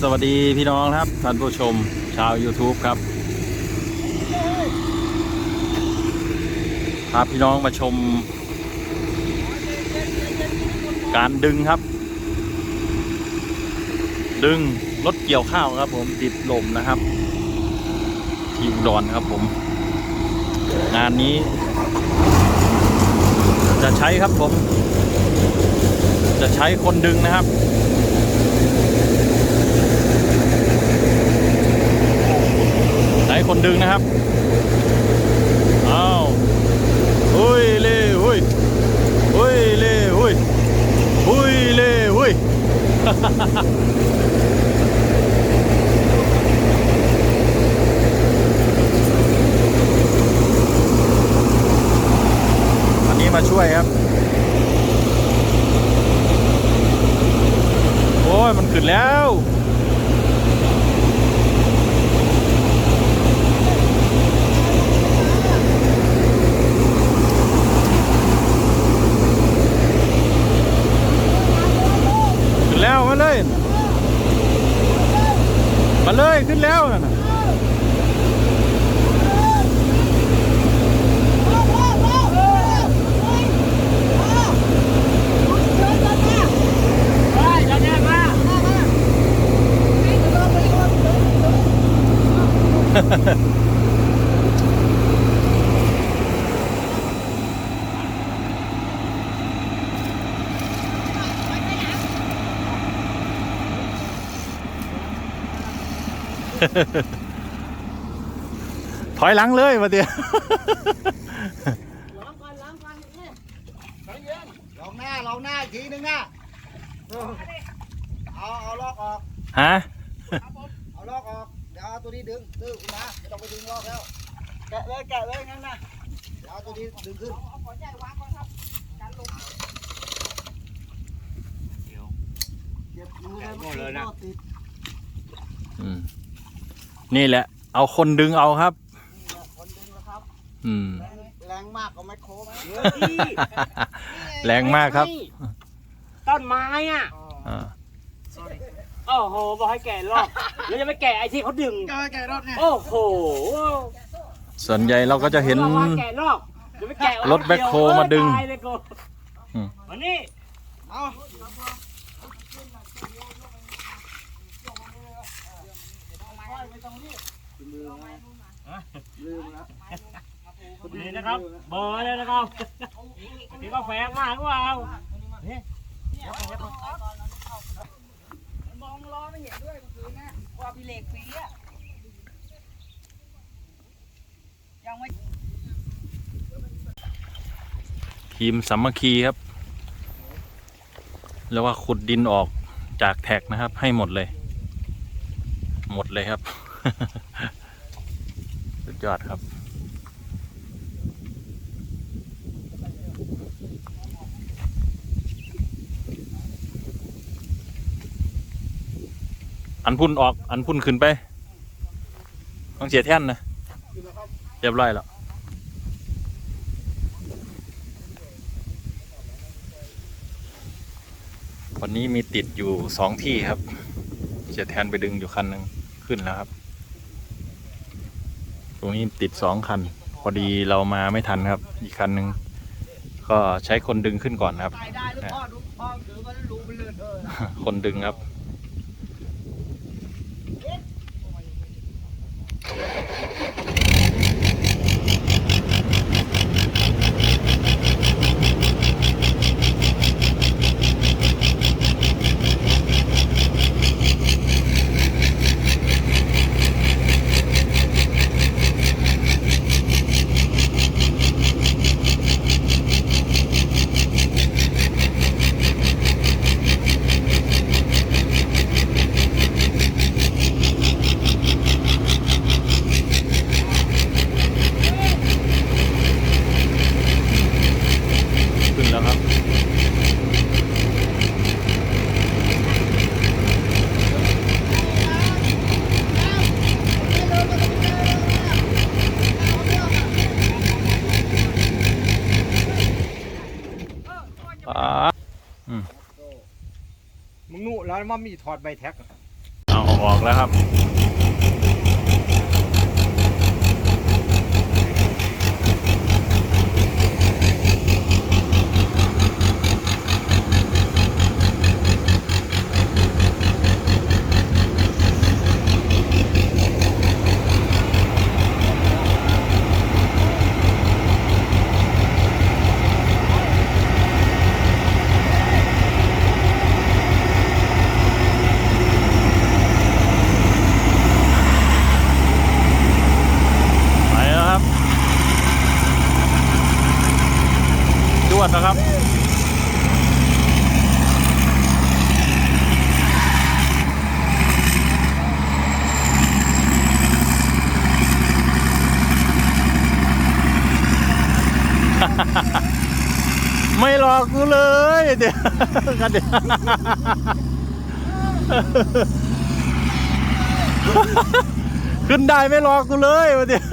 สวัสดีพี่น้องครับท่านผู้ชมชาว YouTube ครับพาพี่น้องมาชม การดึงครับ ดึงรถเกี่ยวข้าวครับ ผมติดลมนะครับ ที่อุดรครับผม งานนี้ จะใช้ครับผม จะใช้คนดึงนะครับ ช้คนดึงนะครับอ้าวหุยเล่หุยหุยเล่หุยหุยเล่หุยอันนี้มาช่วยครับ โอ้ยมันขึ้นแล้ว ขึ้นแล้วมาเลย มาเลยขึ้นแล้วนั่นน่ะ ถอยหลังเลยมาเดียวลองหน้าลองหน้าอีกทีนึงนะเอาเอาลอกออก ฮะ เอาลอกออกเดี๋ยวเอาตัวนี้ดึงดึงขึ้นมาไม่ต้องไปดึงลอกแล้วแกะเลยแกะเลยงั้นนะเดี๋ยวเอาตัวนี้ดึงขึ้นเก็บมือเลยนะ ติดอืม นี่แหละ เอาคนดึงเอาครับคนดึงแล้วครับอืม แรงแรงมากก็ไม่โค้งแรงมากครับ ต้นไม้อะ อ่า โอ้โหบอกให้แกะรอบแล้วจะไม่แกะไอ้ที่เขาดึง ก็แกะรถเนี่ยโอ้โหส่วนใหญ่เราก็จะเห็น บอกว่าแกะรอบจะไม่แกะรถแบ็คโฮมาดึงตายเลยกูอืมมานี่เอานี่นะครับเบอร์เลยนะครับที่ก็แฝงมากกว่าเอาม องล้อไม่เห็นด้วยเมื่อคืนนะว่าพี่เหล็กฟรีอะยังไม่ทีมสามัคคีครับ แล้วว่าขุดดินออกจากแท็กนะครับ ให้หมดเลย หมดเลยครับ สุดยอดครับ อันพุ่นออก อันพุ่นขึ้นไป ต้องเสียแท่นนะเรียบร้อยแล้ววันนี้มีติดอยู่สองที่ครับ เสียแทนไปดึงอยู่คันหนึ่งขึ้นแล้วครับ ตรงนี้ติดสองคัน พอดีเรามาไม่ทันครับ อีกคันหนึ่งก็ใช้คนดึงขึ้นก่อนครับถ่ายได้หรือพ่อดูพ่อถือว่ารู้ไปเลยเออคนดึงครับ Thank you. อ่ามึงนู่แล้วมันมีถอดใบแท็กเอาออกแล้วครับ ไปแล้วครับจวดนะครับ ไม่หลอกกูเลยเดี๋ยวกันเดี๋ยวขึ้นได้ไม่หลอกกูเลยวันเดียว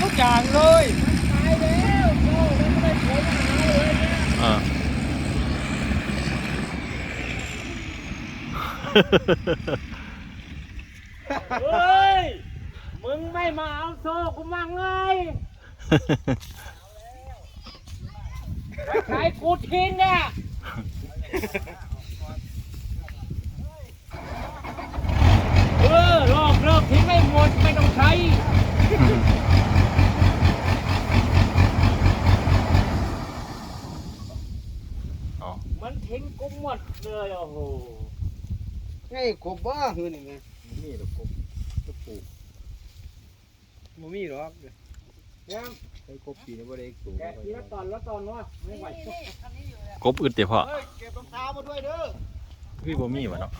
ทุกอย่างเลยอ่าเฮ้ย มึงไม่มาเอาโซ่กูมั่งไงไปขายกูทิ้งเนี่ยเออลอกเลิกทิ้งให้หมดไม่ต้องใช้ อ๋อ มันทิ้งกูหมดเลยโอ้โห ไงกบบ้าหือนี่ไงมีหรอกกบกบปูบ่มีหรอกเนี่ยไอ้กบปีนี่บ่ได้สูงแกะทีละตอนละตอนวะไม่ไหวกบอึดเดี๋ยวพอเฮ้ยเก็บรองเท้ามาด้วยเด้อพี่บ่มีวะเนาะ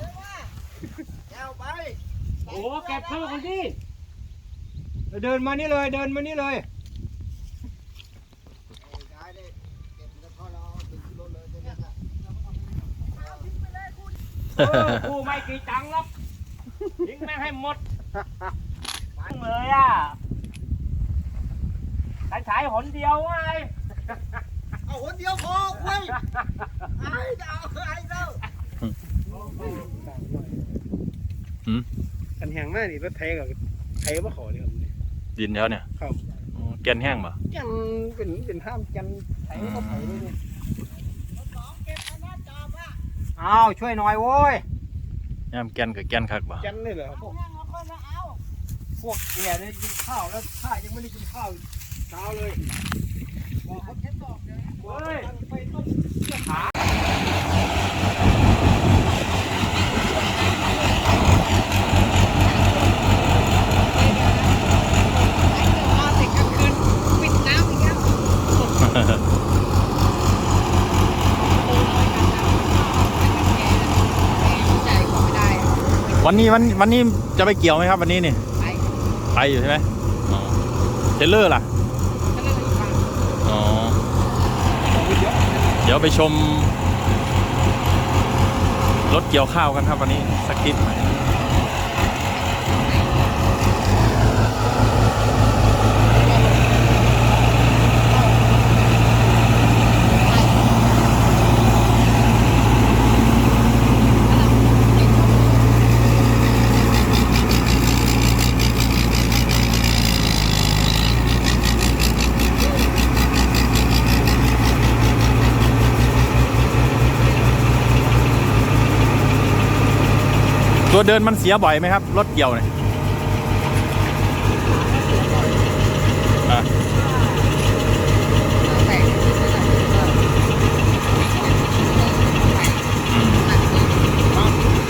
แก้วไปโอ้แกะเข้าคนดิเดินมานี่เลยเดินมานี่เลยได้ได้เก็บแล้วก็เราถึงรถเลยจะได้ เออ กูไม่กี่ตังค์หรอกทิ้งแม่งให้หมดปังเลยอะใช้ใช้หนเดียวไงเอาคนเดียวพอเว้ยไอ้จะเอาไอ้เจ้ากันแหงมากนี่รถไทยกับไทยมาขอเลยครับดินแล้วเนี่ยครับอ๋อแกนแห้งปะจันเป็นเป็นห้ามจันไทยเขาไปเลยเนี่ย อ้าวช่วยหน่อยโว้ยย่ามแกนกับแกนคักปะจันเลยเหรอครับพวกแกเนี่ยกินข้าวแล้วข้ายังไม่ได้กินข้าวเช้าเลยบอกเขาแค่บอกเลยเฮ้ยไปต้มมาเสร็จกลางคืนปิดน้ำอีกแล้วใจก็ไม่ได้ วันนี้วันวันนี้จะไปเกี่ยวไหมครับ วันนี้นี่ไปไปอยู่ใช่ไหมอ๋อเทรลเลอร์ล่ะก็เลยอยู่บ้านอ๋อเดี๋ยวไปชมรถเกี่ยวข้าวกันครับวันนี้สักคลิปหน่อย ตัวเดินมันเสียบ่อยไหมครับ รถเกี่ยวเนี่ยอะแต่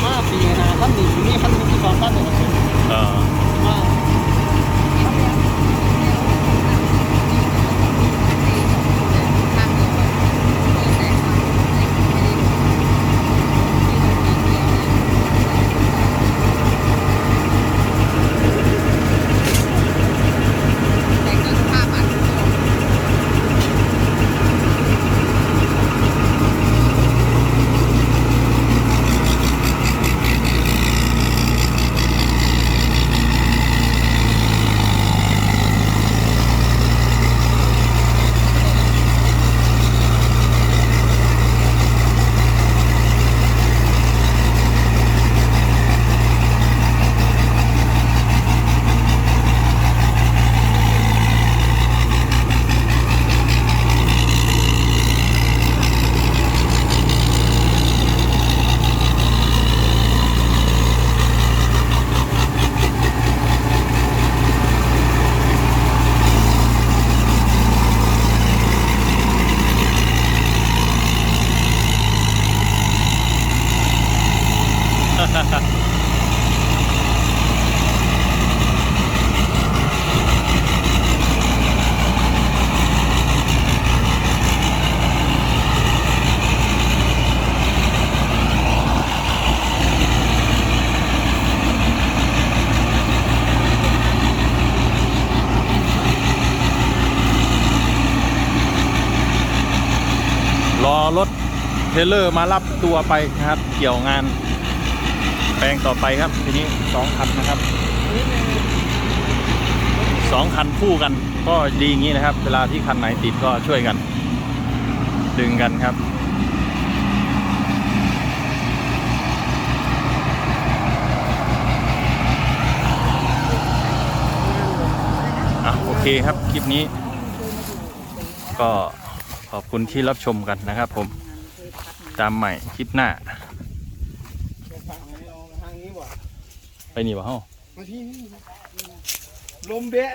ห้าปีนะท่านดีนี่ท่านมีสองท่านเลย เออ มา แต่ก็ภาพ รอรถเทรลเลอร์มารับตัวไปนะครับ เกี่ยวงาน แปลงต่อไปครับทีนี้สองคันนะครับสองคันคู่กัน ก็ดีอย่างนี้นะครับ เวลาที่คันไหนติดก็ช่วยกัน ดึงกันครับอะโอเคครับคลิปนี้ก็ ขอบคุณที่รับชมกันนะครับผม ตามใหม่คลิปหน้าทางนี้ว่ะไปนี่บ่เฮ้า มาที่นี่ลมเบะ